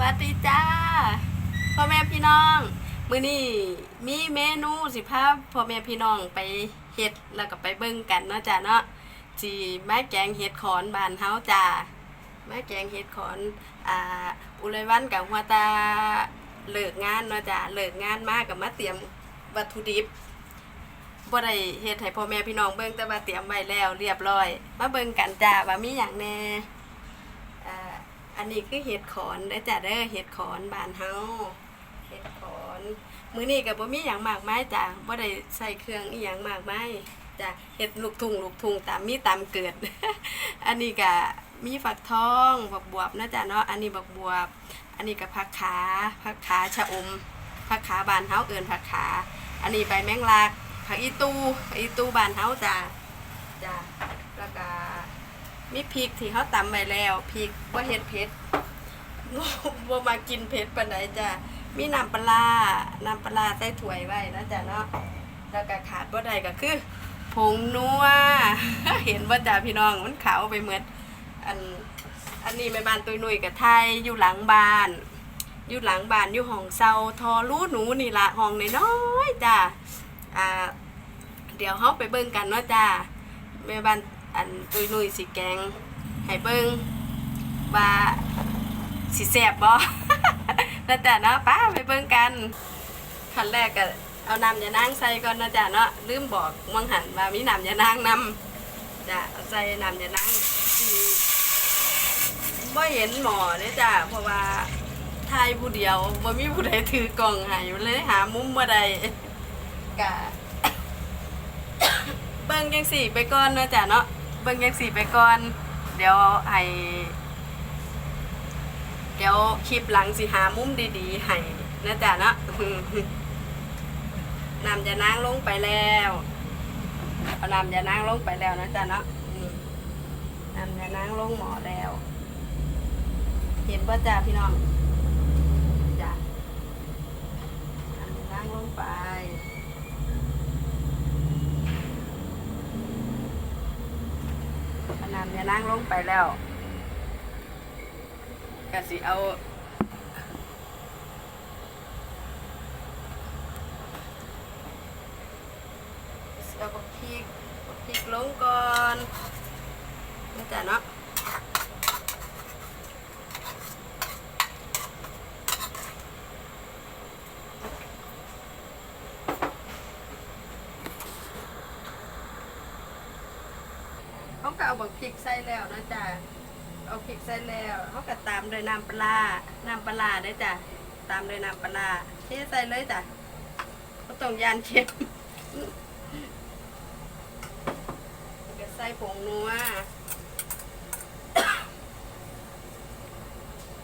วัสดีจ้าพ่อแม่พี่น้อง มื้อนี้มีเมนูสิพาพ่อแม่พี่น้องไปเฮ็ดแล้วก็ไปเบิ่งกันเนาะจ้าเนาะสิมาแกงเห็ดขอนบานเฮาจ้าแมาแกงเห็ดขอนอ่าอุไรวันกับหัวตาเลิกงานเนาะจ้าเลิกงานมาก็มาเตรียมวัตถุดิบบ่ได้เฮ็ดให้พ่อแม่พี่น้องเบิ่งแต่ว่าเตรียมไว้แล้วเรียบร้อย มาเบิ่งกันจ้าว่ามีหยังแน่ อันนี้คือเห็ดขอนเด้จ้ะเด้อเห็ดขอนบานเฮาเห็ดขอนมื้อนี้ก็บ่มีหยังมากมายจ้ะบ่ได้ใส่เครื่องอีหยังมากมายจ้ะเห็ดลูกทุ่งลูกทุ่งตามมีตามเกิด อันนี้ก็มีฝักทองบักบวบนะจ้ะเนาะอันนี้บักบวบ อันนี้ก็ผักขาผักขาชะอมผักขาบานเฮาเอิ้นผักขา อันนี้ใบแมงลักผักอีตูผักอีตูบานเฮาจ้ะจ้ะแล้วก็ มีพริกที่เขาตำไว้แล้วพริกว่าเห็ดเผ็ดบ่มากินเผ็ดปานใดจ้ะมีน้ำปลาน้ำปลาใส่ถ้วยไว้นะจ๊ะเนาะแล้วก็ขาดบ่ได้ก็คือผงนัวเห็นบ่าจ้ะพี่น้องมันขาวไปเหมดอันอันนี้แม่บ้านตุยนุ่ยกับไทยอยู่หลังบ้าน อยู่หลังบ้านอยู่ห้องเซาทอรู้หนูนี่ละห้องน้อยๆจ้ะอ่าเดี๋ยวเฮาไปเบิ่งกันเนาะจ้าแม่บ้าน อันตุยนุยสิแกงให้เบิ่งว่าสิแซ่บบ่แล้วจ้ะเนาะป้าไปเบิ่งกันขั้นแรกก็เอาน้ำยานางใส่ก่อนนาะจ้ะเนาะลืมบอกมังหันว่ามีน้ำยานางนำจ้ะเอาใส่น้ำยานางที่บ่เห็นหมอเด้จ้ะเพราะว่าทายผู้เดียวบ่มีผู้ใดถือกล่องให้เลยหามุมบ่ได้กะเบิ่งยังสี่ไปก่อนนาะจ้ะเนาะ เบิ่งยังสี่ไปก่อน เดี๋ยวให้ เดี๋ยวคลิปหลังสิหามุมดีๆให้นะจ๊ะเนาะน้ำจะนางลงไปแล้วเอาน้ำจะนางลงไปแล้วนะจ๊ะเนาะน้ำจะนางลงหมอแล้ว เห็นป่ะจ้ะพี่น้องจ้ะนำจะนางลงไป เอา น้ำยานางลงไปแล้วกสิเอาเอาพริกพริกลงก่อนนี่จ้ะเนาะเขา ก็เอาบักพริกใส่แล้วนะจ๊ะเอาพริกใส่แล้วเขาก็ตามด้วยน้ำปลาน้ำปลาร้าเด้จ้ะตามด้วยน้ำปลาร้าเทใส่เลยจ้ะก็ต้องยานเค็มก็ใส่ผงนัว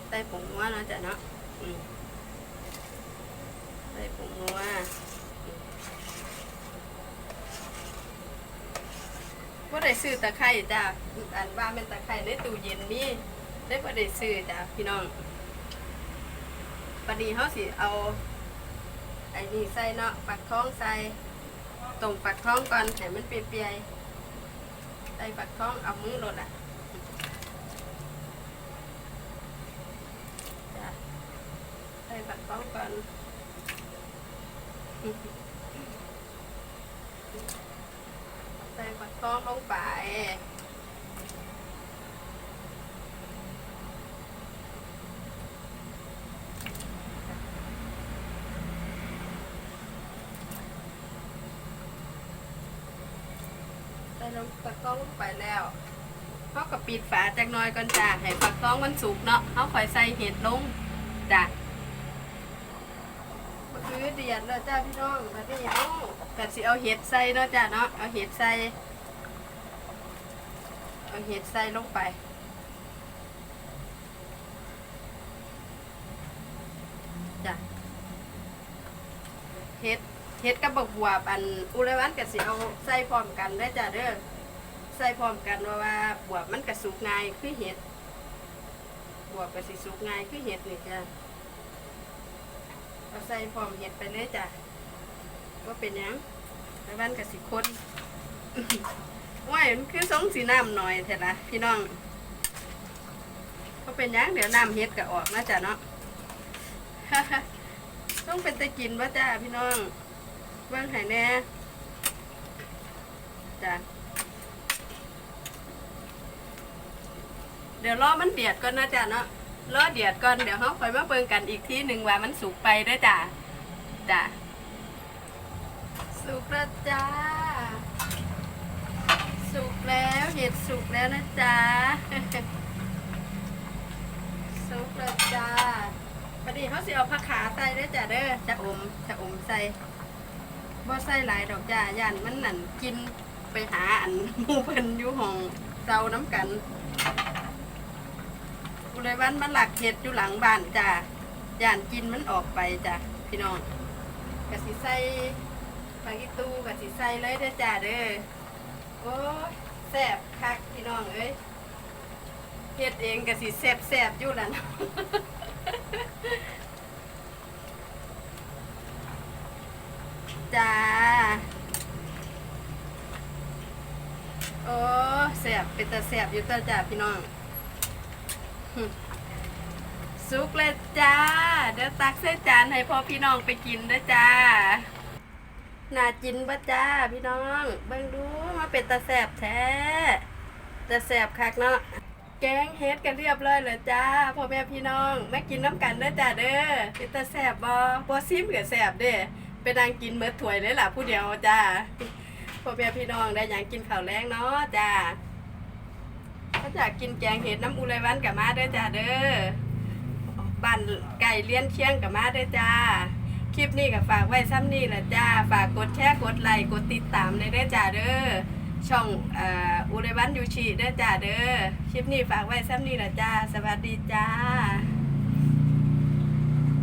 ใส่ผงนัวนะจ้ะเนาะใส่ผงนัว ว่าได้ซื้อตะไคร้จ้ะอันว่าเป็นตะไคร้ในตู้เย็นมีได้บ่ได้ซื้อจ้ะพี่น้องปานนี้เฮาสิเอาไอ้นี่ใส่เนาะปักท้องใส่ตรงปักท้องก่อนให้มันเปียกๆใส่ปักท้องเอามือลดอะจ้ะใส่ปักท้องก่อน ใส่ปักท้องลงไป ใส่ลงปักท้องลงไปแล้วเขาก็ปิดฝาจากหน้อยก่อนจ้าให้ปักท้องมันสุกเนาะเขาค่อยใส่เห็ดลงจ้ะก็คือเดียดแล้วจ้าพี่น้องแบบนี้เอากัสิเอาเห็ดใส่เนาะจ้าเนาะเอาเห็ดใส่เอาเห็ดใส่ลงไปจ้ะเห็ด เฮ็ดกับบักบวบอันอุไรวันก็สิเอาใส่พร้อมกันได้จ้ะเด้อใส่พร้อมกันว่าว่าบวบมันก็สุกง่ายคือเห็ดบวบก็สิสุกง่ายคือเห็ดนี่จ้ะเอาใส่พร้อมเห็ดไปเลยจ้ะว่าเป็นยังอุไรวันก็สิคนว้ามันคือสองสีน้ำหน่อยแท้ละพี่น้องก็เป็นยังเดี๋ยวน้ำเฮ็ดก็ออกนะจ้ะเนาะต้องเป็นตะกินว่าจ้าพี่น้อง เบิ่งให้แน่จ้ะเดี๋ยวรอมันเดือดก่อนนะจ้ะเนาะรอเดือดก่อนเดี๋ยวเราคอยมาเบิ่งกันอีกทีหนึ่งว่ามันสุกไปด้วยจ้ะจ้ะสุกแล้วจ้าสุกแล้วเห็ดสุกแล้วนะจ๊ะสุกแล้วจ้าพอดีเขาสิเอาผักขาใส่เด้อจ้ะเด้อจะอมจะอมใส่ บ่ใส่หลายดอกจ้าย่านมันนั่นกินไปหาอันหมูเพิ่นอยู่ห้องเซาน้ำกันกูเลยวันมันหลักเห็ดอยู่หลังบ้านจ้าย่านกินมันออกไปจ้ะพี่น้องกะสิใส่ปากิตูกะสิใส่เลยเด้อจ้าเด้อโอ้แซ่บคักพี่น้องเอ้ยเฮ็ดเองก็สิแซ่บแซ่บอยู่ล่ะเนาะ จ้า โอ้แซ่บเป็นตาแซ่บอยู่ตาจ้าพี่น้องสุกเลยจ้า เดี๋ยวตักใส่จานให้พ่อพี่น้องไปกินเด้อจ้า น่ากินปะจ้าพี่น้อง เบิ่งดูมาเป็นตาแสบแท้ตาแสบคักเนาะ แกงเฮ็ดกันเรียบร้อยเลยจ้าพ่อแม่พี่น้องมากินน้ำกันเด้อจ้าเด้อเป็นตาแสบบ่บ่ซิมก็แสบเด้อ ไปนางกินเมื่อถ้วยเลยล่ะผู้เดียวจ้าพ่อแม่พี่น้องได้หยังกินข้าวแรงเนาะจ้าถ้าอยากกินแกงเห็ดน้ำอุไรวันกับมาเด้อจ้าเด้อบ้านไก่เลี้ยนเชียงกับมาเด้อจ้าคลิปนี้ก็ฝากไว้ซ้ำนี่แหละจ้า ฝากกดแชร์กดไลค์กดติดตามเลยเด้อจ้าเด้อช่องอ,อุไรวันยูชิเด้อจ้าเด้อคลิปนี้ฝากไว้ซ้ำนี่แหละจ้า สวัสดีจ้า